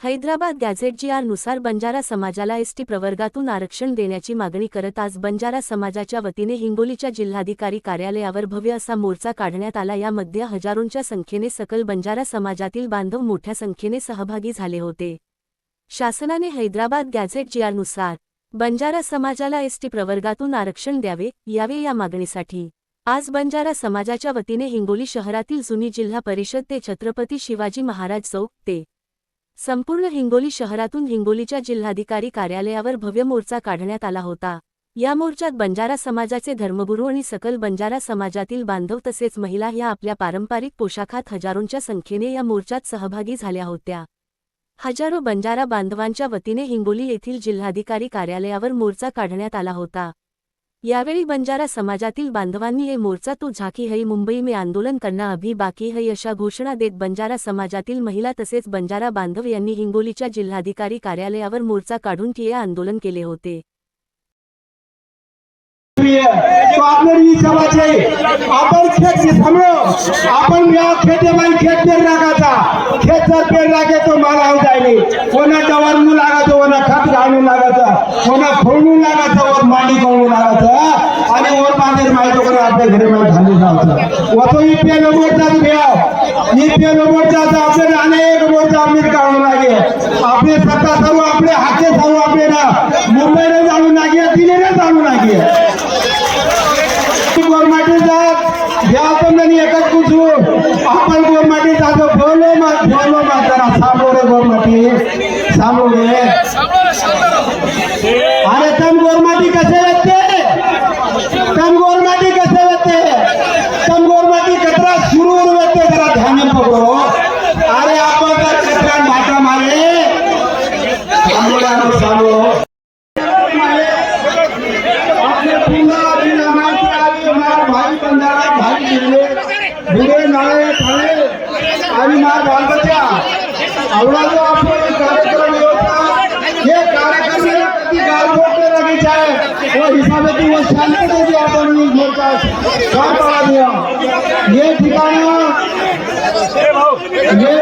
Hyderabad gazette जी नुसार बंजारा समाजाला ST प्रवर्गातून आरक्षण देण्याची मागणी करत आज बंजारा समाजाच्या वतीने हिंगोलीच्या जिल्हाधिकारी कार्यालयावर भव्य असा मोर्चा काढण्यात आला. यामध्ये हजारोंच्या संख्येने सकल बंजारा समाजातील बांधव मोठ्या संख्येने सहभागी झाले होते. शासनाने हैदराबाद गॅझेट जी नुसार बंजारा समाजाला एसटी प्रवर्गातून आरक्षण द्यावे यावे या मागणीसाठी आज बंजारा समाजाच्या वतीने हिंगोली शहरातील जुनी जिल्हा परिषद ते छत्रपती शिवाजी महाराज चौक ते संपूर्ण हिंगोली शहरातून हिंगोलीच्या जिल्हाधिकारी कार्यालयावर भव्य मोर्चा काढण्यात आला होता. या मोर्चात बंजारा समाजाचे धर्मगुरू आणि सकल बंजारा समाजातील बांधव तसेच महिला या आपल्या पारंपरिक पोशाखात हजारोंच्या संख्येने या मोर्चात सहभागी झाल्या होत्या. हजारो बंजारा बांधवांच्या वतीने हिंगोली येथील जिल्हाधिकारी कार्यालयावर मोर्चा काढण्यात आला होता. यावेळी बंजारा समाजातील बांधवांनी हे मोर्चा तो झाकी है मुंबई में आंदोलन करना अभी बाकी है अशा घोषणा देत बंजारा समाजातील महिला तसेच बंजारा बांधव यांनी हिंगोलीच्या जिल्हाधिकारी कार्यालयावर मोर्चा काढून ठिय्या आंदोलन केले होते. तो आपल्याला समाज आहे. आपण खेळ थांबलो. आपण या खेळेबाई खेळ पेर लागायचा खेळ जर पेर लागे तो मला आऊ जायले. कोणा डवारणू लागायचं कोणा खत घालून लागायचं कोणा फोडून लागायचं वर मांडी करून लागायचं आणि वर बांधेर माहिती करून आपल्या घरी मला धान्य जायचं व तो नंबरचा पेलो मोर्चा भेव ई पेलो आपल्याला अनेक मोर्चा आम्ही काढून लागे आपले सत्ता सर्व आपले हाके सर्व आपले ना मुंबईला जाणून लागे दिल्लीला जाणून लागे गोरमाटी जात ह्या आपण नाही एकच कुठू आपण गोरमाटी जातो बोलो मा बोलो मा जरा सामो रे गोरमाटी. सामो भाग जिल्हे नाळे ठाणे आणि मा बालबच्चा. आवडा जो आपण कार्यक्रम हे कार्यक्रम कधी गालबोट लगी जाए वो हिसाबे ती वो आपण न्यूज मोर्चा काय दिया ये ठिकाण ये